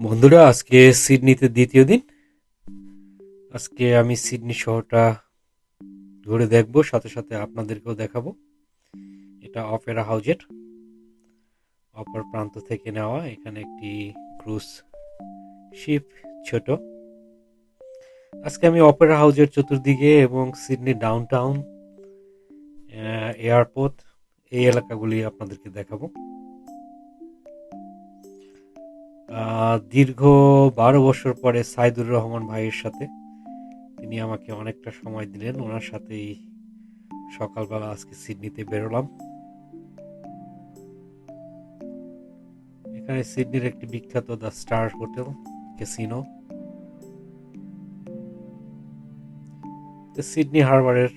বন্ধুরা, আজকে সিডনিতে দ্বিতীয় দিন। আজকে আমি সিডনি শহরটা ঘুরে দেখব, সাথে সাথে আপনাদেরকেও দেখাবো। এটা অপেরা হাউজের, অপর প্রান্ত থেকে নেওয়া এখানে একটি ক্রুজ শিপ ছোট। আজকে আমি অপেরা হাউজের চতুর্দিকে এবং সিডনি ডাউনটাউন এয়ারপোর্ট, এই এলাকাগুলি আপনাদেরকে দেখাবো। দীর্ঘ বারো বছর পরে সাইদুর রহমান ভাইয়ের সাথে তিনি আমাকে অনেকটা সময় দিলেন। ওনার সাথেই সকালবেলা আজকে সিডনিতে বেরোলাম। এখানে সিডনির একটি বিখ্যাত the star hotel, casino. Sydney হারবারের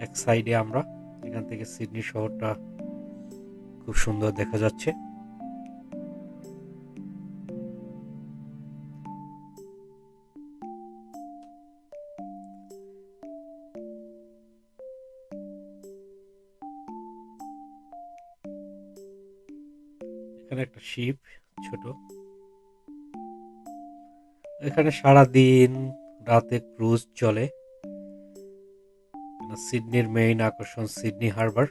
এক সাইডে আমরা, এখান থেকে সিডনি শহরটা খুব সুন্দর দেখা যাচ্ছে। এখানে একটা শিপ ছোট। এখানে সারা দিন রাতে ক্রুজ চলে। সিডনির মেইন আকর্ষণ সিডনি হারবার।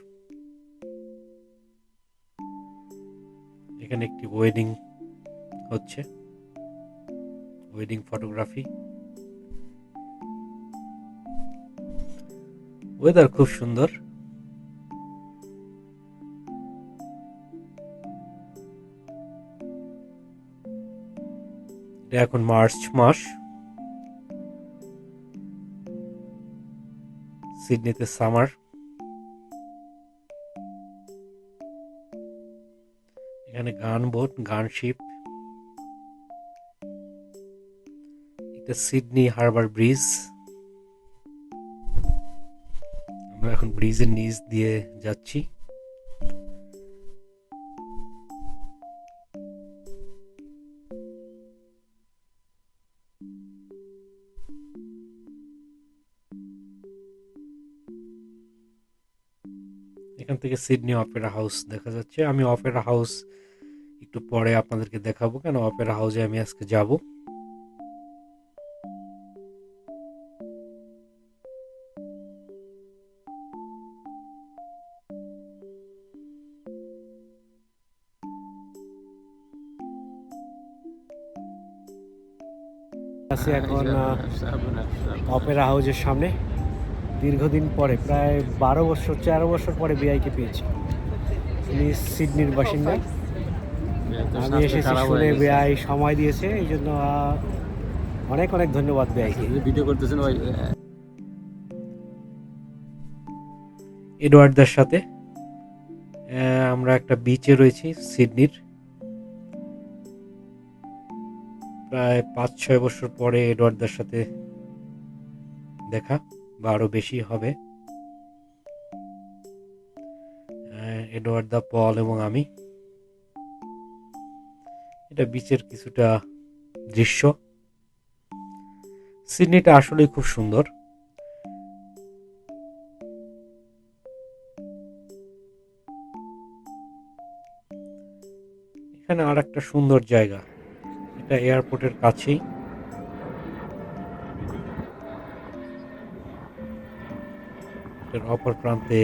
এখানে একটি ওয়েডিং হচ্ছে। ওয়েডিং ফটোগ্রাফি ওয়েদার খুব সুন্দর। এখন মার্চ মাস। সিডনিতে সামার। এখানে গান বোট, গান শিপ। এটা সিডনি হারবার ব্রিজ। আমরা এখন ব্রিজের নিচ দিয়ে যাচ্ছি। থেকে সিডনি অপেরা হাউস দেখা যাচ্ছে। আমি অপেরা হাউস একটু পরে আপনাদেরকে দেখাবো কেন অপেরা হাউসে আমি আজকে যাব। আছি এখন অপেরা হাউসের সামনে। দীর্ঘদিন পরে প্রায় বারো বছর তেরো বছর পরে বিআইকে পেয়েছি। উনি সিডনির বাসিন্দা। আমি এসেছি শুনে বেআই সময় দিয়েছে এই জন্য অনেক অনেক ধন্যবাদ বেআইকে। ভিডিও করতেছেন ভাই। এডওয়ার্ডদের সাথে আমরা একটা বিচে রয়েছি সিডনির। প্রায় পাঁচ ছয় বছর পরে এডওয়ার্ডদের সাথে দেখা। বা আরও বেশি হবে। এডওয়ার্ড দ্য পল এবং আমি। এটা বিচের কিছুটা দৃশ্য। সিডনিটা আসলেই খুব সুন্দর। এখানে আর একটা সুন্দর জায়গা। এটা এয়ারপোর্টের কাছেই। এটার অপর প্রান্তে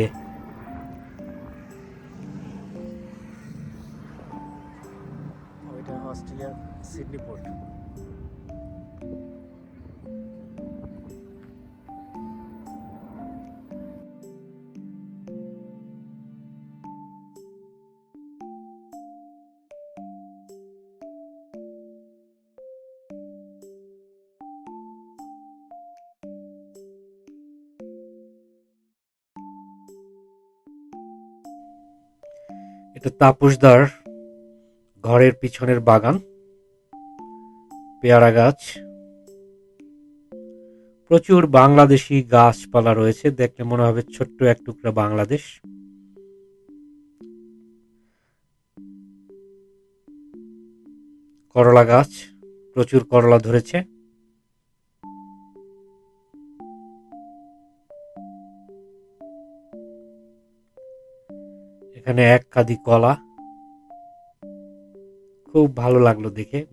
এটা তাপসদার ঘরের পিছনের বাগান, পেয়ারা গাছ, প্রচুর বাংলাদেশি গাছপালা রয়েছে। দেখলে মনে হবে ছোট্ট এক টুকরা বাংলাদেশ। করলা গাছ, প্রচুর করলা ধরেছে। এখানে এক কাদি কলা। খুব ভালো লাগল দেখে।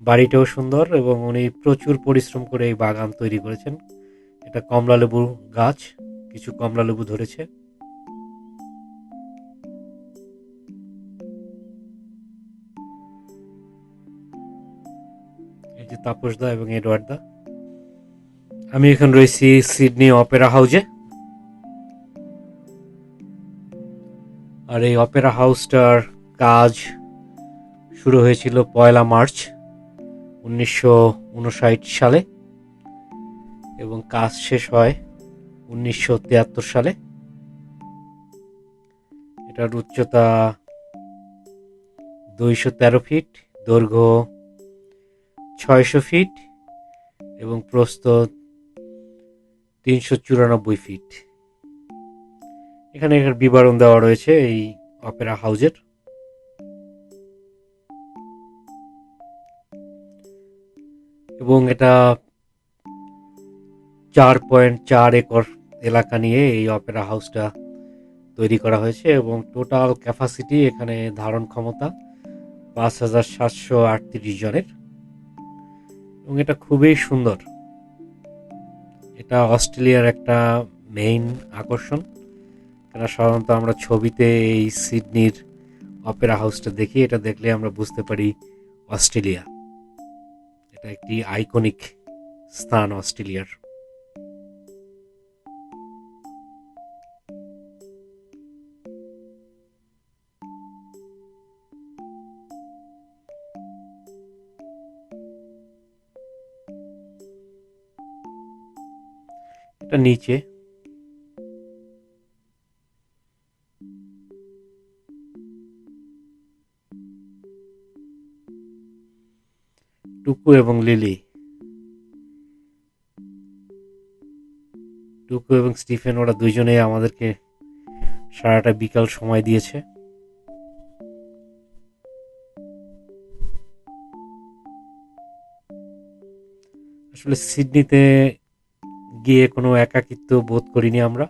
বাড়িটাও সুন্দর এবং উনি প্রচুর পরিশ্রম করে এই বাগান তৈরি করেছেন। এটা কমলা লেবুর গাছ, কিছু কমলা লেবু ধরেছে। এই যে তাপস দা এবং এডওয়ার্ড দা। আমি এখন রয়েছি সিডনি অপেরা হাউজে। আর এই অপেরা হাউসটার কাজ শুরু হয়েছিল পয়লা মার্চ উনিশশো উনষাট সালে এবং কাজ শেষ হয় উনিশশো তিয়াত্তর সালে। এটার উচ্চতা দুইশো তেরো ফিট, দৈর্ঘ্য ছয়শো ফিট এবং প্রস্থ তিনশো চুরানব্বই ফিট। এখানে বিবরণ দেওয়া রয়েছে এই অপেরা হাউজের। এবং এটা চার পয়েন্ট চার একর এলাকা নিয়ে এই অপেরা হাউসটা তৈরি করা হয়েছে এবং টোটাল ক্যাপাসিটি এখানে ধারণ ক্ষমতা পাঁচ হাজার সাতশো আটত্রিশ জনের। এবং এটা খুবই সুন্দর। এটা অস্ট্রেলিয়ার একটা মেইন আকর্ষণ। কেন সাধারণত আমরা ছবিতে এই সিডনির অপেরা হাউসটা দেখি, এটা দেখলে আমরা বুঝতে পারি অস্ট্রেলিয়া। এটা একটি আইকনিক স্থান অস্ট্রেলিয়ার। এটা নিচে। এবং লিলি টুকু এবং স্টিফেন ওরা দুইজনেই আমাদেরকে সারাটা বিকাল সময় দিয়েছে। আসলে সিডনিতে গিয়ে কোনো একাকিত্ব বোধ করিনি আমরা।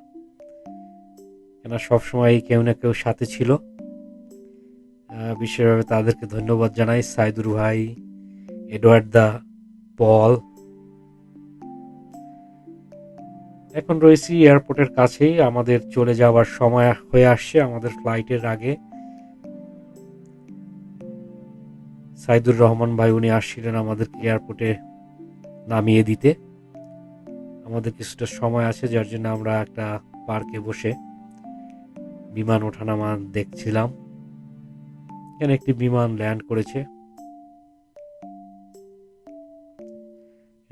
কেন সবসময় কেউ না কেউ সাথে ছিল। বিশেষভাবে তাদেরকে ধন্যবাদ জানাই। সাইদুর ভাই এডওয়ার্ড দা, পল। এখন রয়েছি এয়ারপোর্টের কাছেই। আমাদের চলে যাওয়ার সময় হয়ে আসছে আমাদের ফ্লাইটের আগে। সাইদুর রহমান ভাই, উনি আসছিলেন আমাদেরকে এয়ারপোর্টে নামিয়ে দিতে। আমাদের কিছুটা সময় আছে, যার জন্য আমরা একটা পার্কে বসে বিমান ওঠানামা দেখছিলাম। এখানে একটি বিমান ল্যান্ড করেছে।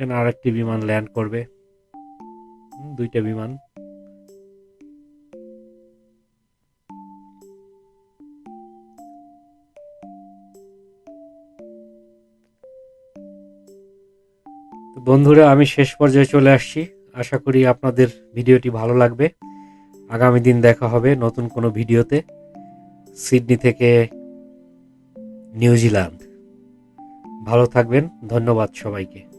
এখানে আরেকটি বিমান ল্যান্ড করবে। দুইটা বিমান। বন্ধুরা, আমি শেষ পর্যায়ে চলে আসছি। আশা করি আপনাদের ভিডিওটি ভালো লাগবে। আগামী দিন দেখা হবে নতুন কোনো ভিডিওতে সিডনি থেকে নিউজিল্যান্ড। ভালো থাকবেন, ধন্যবাদ সবাইকে।